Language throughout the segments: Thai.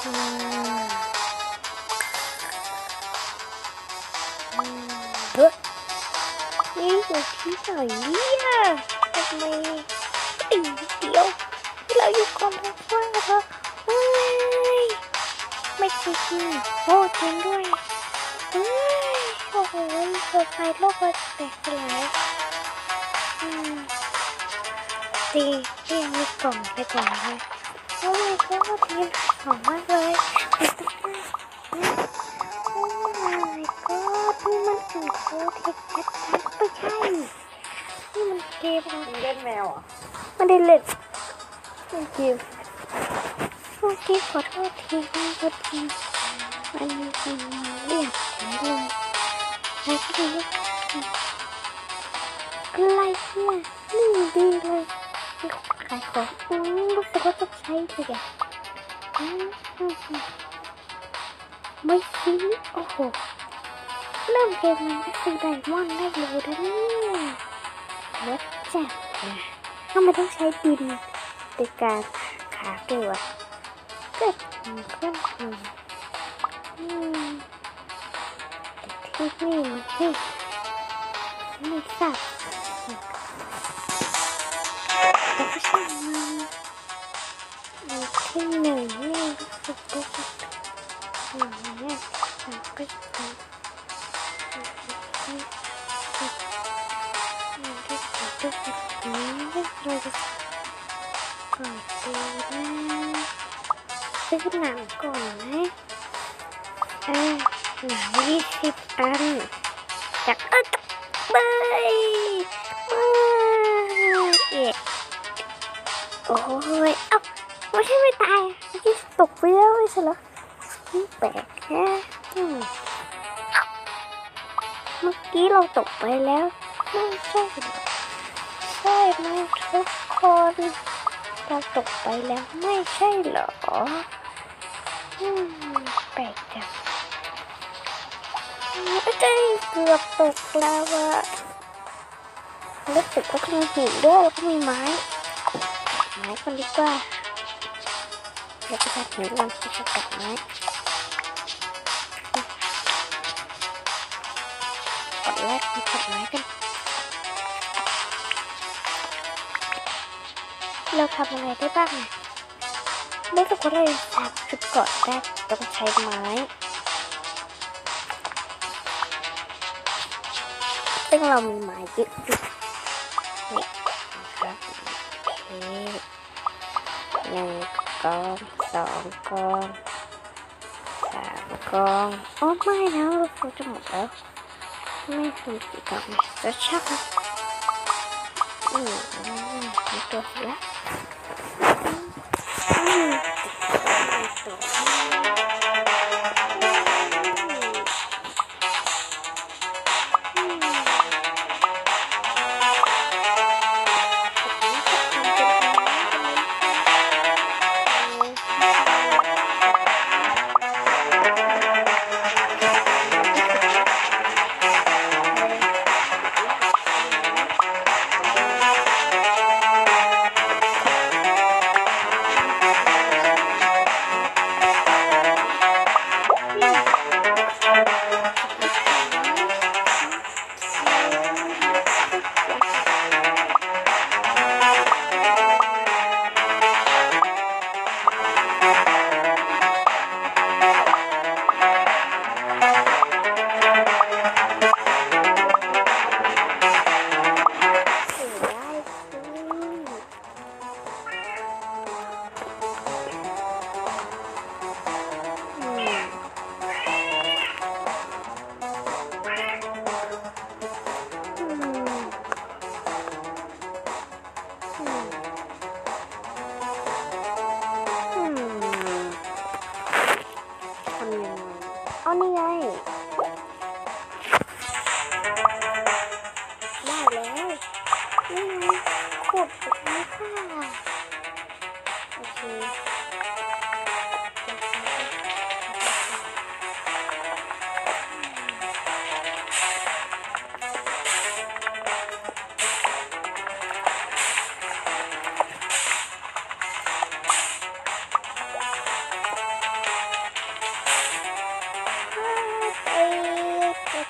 เฮ้ยนี่อยู่ที่ไหนเนี่ยทำไมไอ้เดียวเราอยู่กองทัพฟ้าเหรอเฮ้ยไม่จริงโอ้จริงด้วยเฮ้ยโอ้โหเซอร์ไพรส์โลกมันแตกสลายอืมดีที่มีกล่องไปกล่อนเลย โอ้ยก็ว่าทีมหอมมากเลยโอ้ my god นี่มันถึงโคเทคชัดๆไม่ใช่นี่มันเกมของมึงเล่นแมวเหรอะไม่ได้เล่นเล่นเกมโอเคขอโทษทีขอโทษทีมันมีคนมาเรียกผมเลยแล้วก็เลยอะไรเนี่ยนี่ดีเลยมีคน ขายของอืมรู้สึกว่าต้องใช้เลยอะอืมอืมอืมไม่ซื้อโอ้โห เริ่มเกมมันก็ซื้อไดมอนด์ได้เลยนะเนี่ยลิศจัดนะถ้าไมต้องใช้ดินในการขาเกลือเกิดเครื่องมืออืมที่นี่มันที่ไม่ทราบแต่ก็ช่างมัน อยู่ที่หนึ่งนี่รู้สึกรู้สึกหนึ่งเนี่ยมัก็จะเป็นที่ที่ที่ที่ที่นี้เราจะก่อนดูนะซื้อหนังก่อนนะอ่าหนังยี่สิบอันจากเออไปมาเอะ โอ้ยเอ้าไม่ใช่ไม่ตายเมื่อกี้ตกไปแล้วไม่ใช่เหรอแปลกแฮะเมื่อกี้เราตกไปแล้วไม่ใช่ใช่ไหมทุกคนเราตกไปแล้วไม่ใช่เหรออืมแปลกจังไม่ใช่เกือบตกแล้วอะรู้สึกว่ามีหินด้วยแล้วก็มีไม้ ไม้คนดีกว่าแล้วก็ตัดหินก่อนที่จะตัดไม้ก่อนแรกมาตัดไม้กัน เราทำอะไรได้บ้างอะไม่รู้ว่าเราสามจุดเกาะได้ต้องใช้ไม้ซึ่งเรามีไม้เยอะ หนึ่งกองสองกองสามกองโอ้ไม่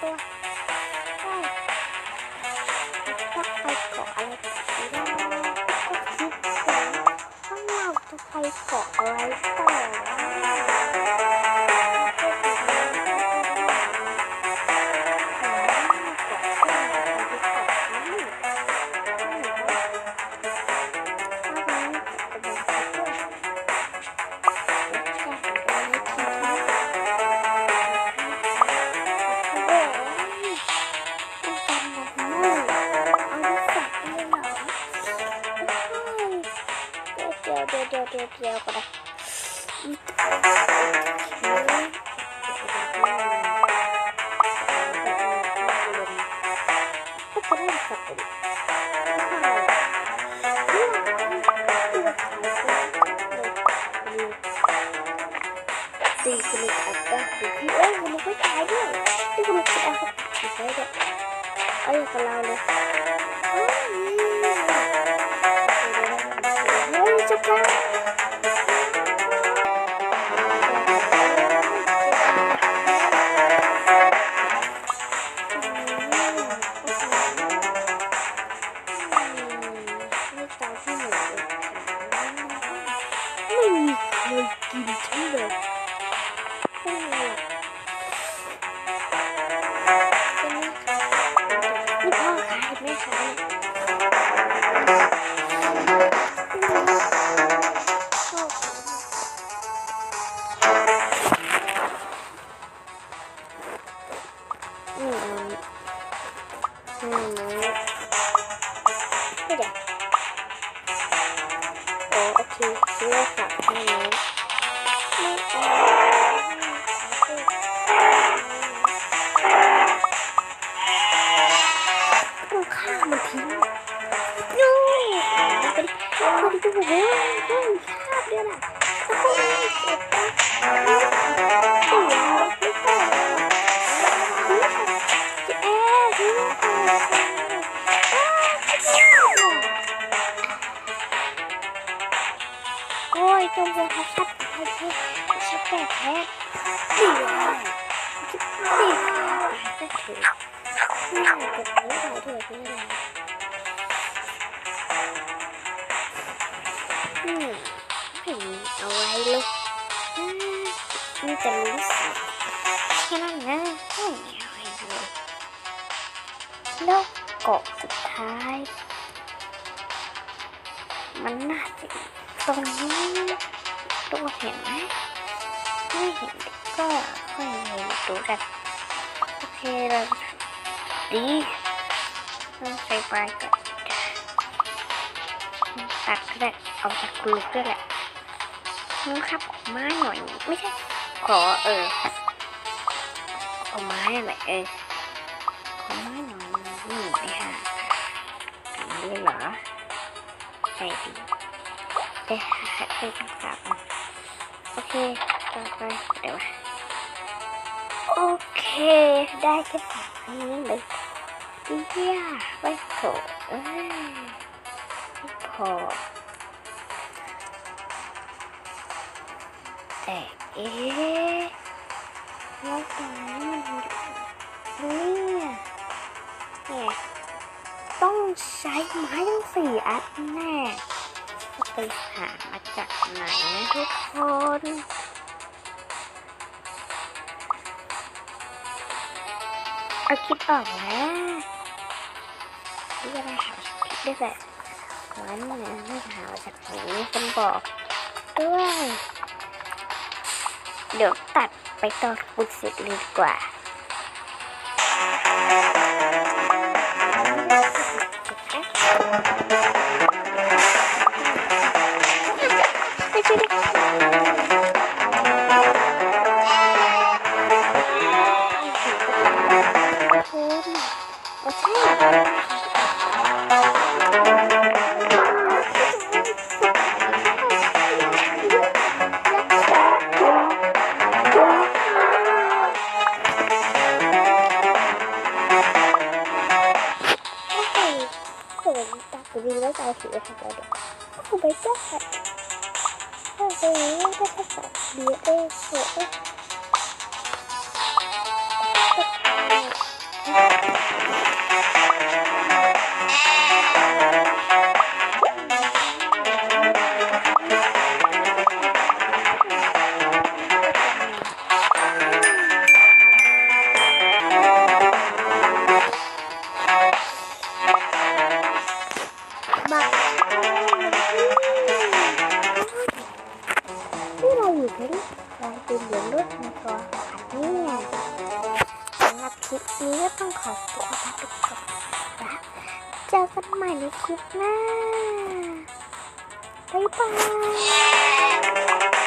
ตัวถ้าใครเกาะอะไรก็คิดว่าถ้าใครเกาะอะไรก็ เดี๋ยวเดี๋ยวเดี๋ยวเดี๋ยวเดี๋ จงจะชัดชัดไปชัดแบบแท้ดีเลยดีก็ถือไม่อยกจะไปไหนเถอะพี่เลยอืมไม่มีอะไรเลยอืมมีแต่รู้สึกแค่นั้นนะไม่มีอะไรเลยแล้วเกาะสุดท้าย มันน่าจะ ตรงนี้ตัวเห็นไหมไม่เห็นก็ค่อยเห็นดูกันโอเคเราดีเราใส่ไปก่อนตัดก็ได้เอาจากกลุกด้วยแหละน้องครับขอไม้หน่อยไม่ใช่ขอเออเอาไม้อะไรเออขอไม้หน่อยนี่ไอ้ห่าอันนี้เหรอใช่ดี แต่หาได้ทั้งสามโอเค ต่อไปเดี๋ยวโอเค ได้แค่สามอันนี้เลยเยี่ยไม่โถเอ้ยไม่พอแต่เอ๊ะแล้วตรงนี้มันอยู่เนี่ยเนี่ยต้องใช้ไม้ทั้งสี่อันแน่ ไปหามาจากไหนนะทุกคนเอาคิดออกแล้วนี่จะได้หาคิดได้แบบงั้นเนี่ยไม่หาจากไหนมีคนบอกด้วย เดี๋ยวตัดไปตอนคุณเสร็จเลยดีกว่า Cepat, coba yang Bye. นี้ลองเป็นเหรียญรุ่นในตัวหัดเนี่ยสำหรับคลิปนี้ก็ต้องขอตัวลาไปก่อนนะเจอกันใหม่ในคลิปหน้าบ๊ายบาย